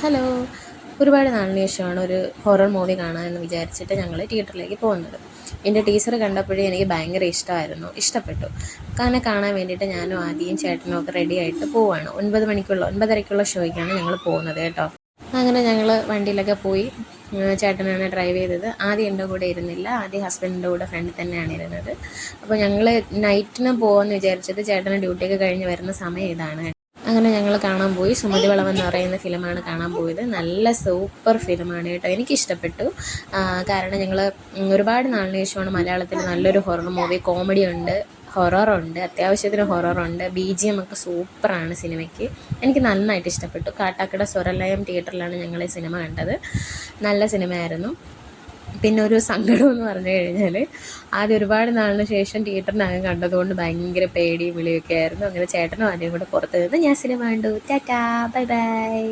Hello. ഒരുപാട് നാളിന് ശേഷമാണ് ഒരു ഹൊറർ മൂവി കാണാമെന്ന് വിചാരിച്ചിട്ട് ഞങ്ങൾ തിയേറ്ററിലേക്ക് പോകുന്നത്. എന്റെ ടീച്ചർ കണ്ടപ്പോഴേ എനിക്ക് ഭയങ്കര ഇഷ്ടമായിരുന്നു. ഇഷ്ടപ്പെട്ടു. കാരണം കാണാൻ വേണ്ടിയിട്ട് ഞാനും ആദ്യം ചേട്ടനും ഒക്കെ റെഡി ആയിട്ട് പോവാണ്. ഒൻപത് മണിക്കുള്ള ഒൻപതരയ്ക്കുള്ള ഷോയ്ക്കാണ് ഞങ്ങൾ പോകുന്നത് കേട്ടോ. അങ്ങനെ ഞങ്ങൾ വണ്ടിയിലൊക്കെ പോയി ചേട്ടനാണ് ഡ്രൈവ് ചെയ്തത്. ആദ്യം എന്റെ കൂടെ ഇരുന്നില്ല. ആദ്യം ഹസ്ബൻഡിന്റെ കൂടെ ഫ്രണ്ട് തന്നെയാണ് ഇരുന്നത്. അപ്പോൾ ഞങ്ങൾ നൈറ്റിന് പോകുമെന്ന് വിചാരിച്ചത് ചേട്ടന് ഡ്യൂട്ടിയൊക്കെ കഴിഞ്ഞ് വരുന്ന സമയം ഇതാണ്. അങ്ങനെ ഞങ്ങൾ കാണാൻ പോയി. സുമതി വളം എന്ന് പറയുന്ന ഫിലിമാണ് കാണാൻ പോയത്. നല്ല സൂപ്പർ ഫിലിമാണ് കേട്ടോ. എനിക്കിഷ്ടപ്പെട്ടു. കാരണം ഞങ്ങൾ ഒരുപാട് നാളിന് ശേഷമാണ് മലയാളത്തിൽ നല്ലൊരു ഹൊറർ മൂവി കോമഡി ഉണ്ട് ഹൊററുണ്ട് അത്യാവശ്യത്തിന് ഹൊററുണ്ട് ബി ജി എം ഒക്കെ സൂപ്പറാണ് സിനിമയ്ക്ക്. എനിക്ക് നന്നായിട്ട് ഇഷ്ടപ്പെട്ടു. കാട്ടാക്കട സ്വരലയം തിയേറ്ററിലാണ് ഞങ്ങൾ ഈ സിനിമ കണ്ടത്. നല്ല സിനിമയായിരുന്നു. പിന്നെ ഒരു സങ്കടം എന്ന് പറഞ്ഞു കഴിഞ്ഞാൽ ആദ്യം ഒരുപാട് നാളിന് ശേഷം തിയേറ്ററിനകം കണ്ടതുകൊണ്ട് ഭയങ്കര പേടിയും വിളിയൊക്കെ ആയിരുന്നു. അങ്ങനെ ചേട്ടനും ആദ്യം കൂടെ പുറത്ത് നിന്ന് ഞാൻ സിനിമ കണ്ടു. Tata bye bye.